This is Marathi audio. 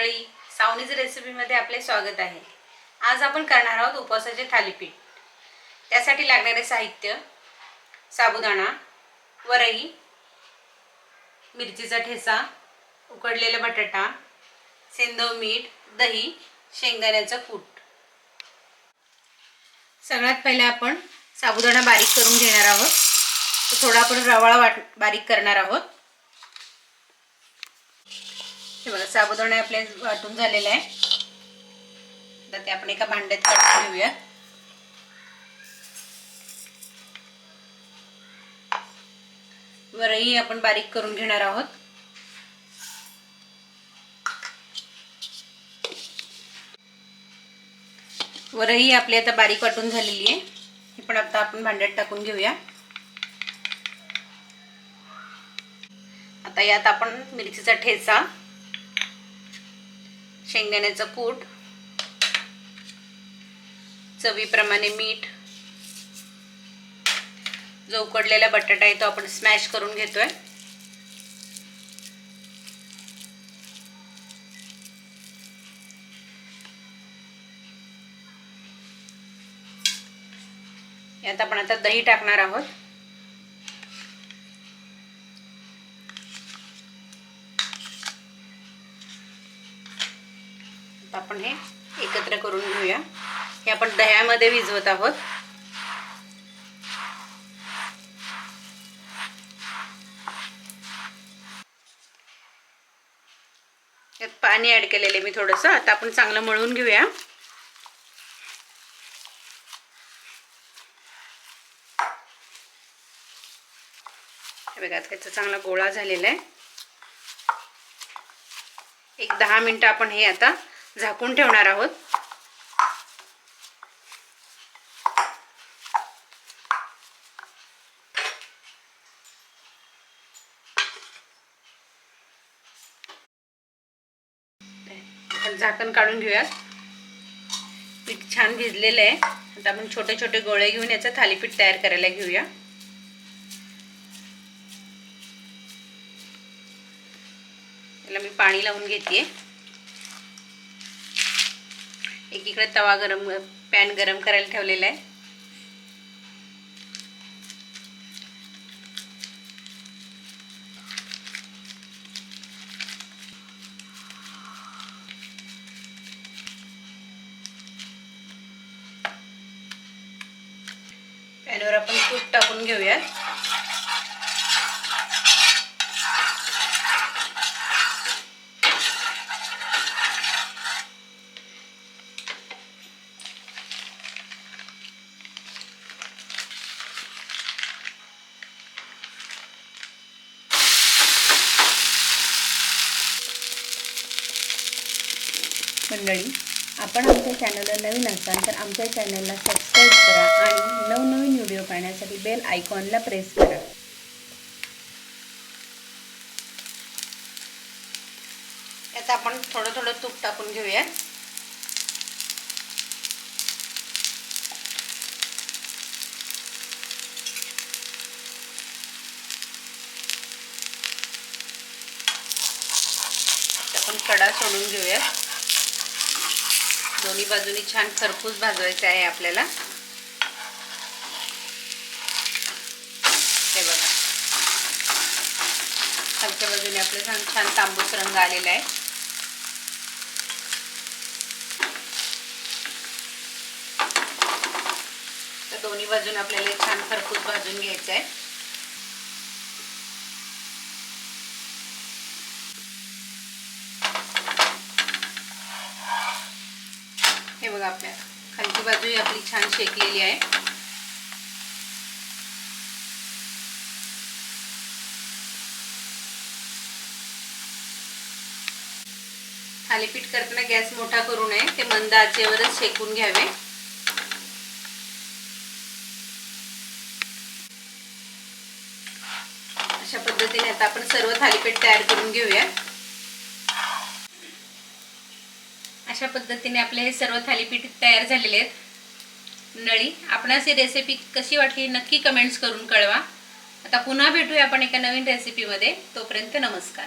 मंडळी सावनीज रेसिपीमध्ये आपले स्वागत आहे. आज आपण करणार आहोत उपवासाचे थालीपीठ. त्यासाठी लागणारे साहित्य साबुदाणा वरई मिरचीचा ठेचा उकडलेला बटाटा सेंदव मीठ दही शेंगदाण्याचं कूट. सगळ्यात पहिले आपण साबुदाणा बारीक करून घेणार आहोत. तो थोडा आपण रवाळा वाट बारीक करणार आहोत. हे बघा साबुदाणा आपले वाटून झालेलं आहे. आता ते आपण एका भांड्यात काढून घेऊया. वरही आपण बारीक करून घेणार आहोत. वरही आपली आता बारीक वाटून झालेली आहे. ही पण आता आपण भांड्यात टाकून घेऊया. आता यात आपण मिरचीचा ठेचा शेंगदाण्याचं कूट चवीप्रमाणे मीठ जो उकडलेला बटाटा आहे तो आपण स्मॅश करून घेतोय. यात आपण आता दही टाकणार आहोत आता आपण हे एकत्र करून घेऊया. हे आपण दह्यामध्ये भिजवत आहोत. यात पाणी ऍड केलेले मी थोडंसं. आता आपण चांगलं मळून घेऊया. बघा त्याचा चांगला गोळा झालेला आहे. एक दहा मिनटं आपण हे आता झाकून ठेवणार आहोत. झाकण काढून घेऊयात. पीठ छान भिजलेलं आहे. आता आपण छोटे छोटे गोळे घेऊन याचं थालीपीठ तयार करायला घेऊया. याला मी पाणी लावून घेते एकीकडे तवा गरम पॅन गरम करायला ठेवलेला आहे. पॅनवर आपण तूप टाकून घेऊयात. मंडळी आपण आमच्या चॅनलला नवीन असाल तर आमच्या चॅनलला सबस्क्राईब करा आणि नवनवीन व्हिडिओ पाहण्यासाठी बेल आयकॉनला प्रेस करा. यात आपण थोडं थोडं तूप टाकून घेऊया. आपण कडा सोडून घेऊया. दोन्ही बाजूनी छान खरपूस भाजवायचं आहे आपल्याला. हे बघा. खालच्या बाजूने आपले छान छान तांबूस रंग आलेला आहे. तर दोन्ही बाजून आपल्याला छान खरपूस भाजून घ्यायचं आहे. आपल्या खालची बाजूही आपली छान शेकलेली आहे. थालीपीठ करताना गॅस मोठा करू नये ते मंद आचेवरच शेकून घ्यावे. अशा पद्धतीने आता आपण सर्व थालीपीठ तयार करून घेऊया अशा पद्धतीने आपले हे सर्व थालीपीठ तयार झालेले आहेत. नळी आपणास ही रेसिपी कशी वाटली नक्की कमेंट्स करून कळवा. आता पुन्हा भेटूया आपण एका नवीन रेसिपीमध्ये तोपर्यंत नमस्कार.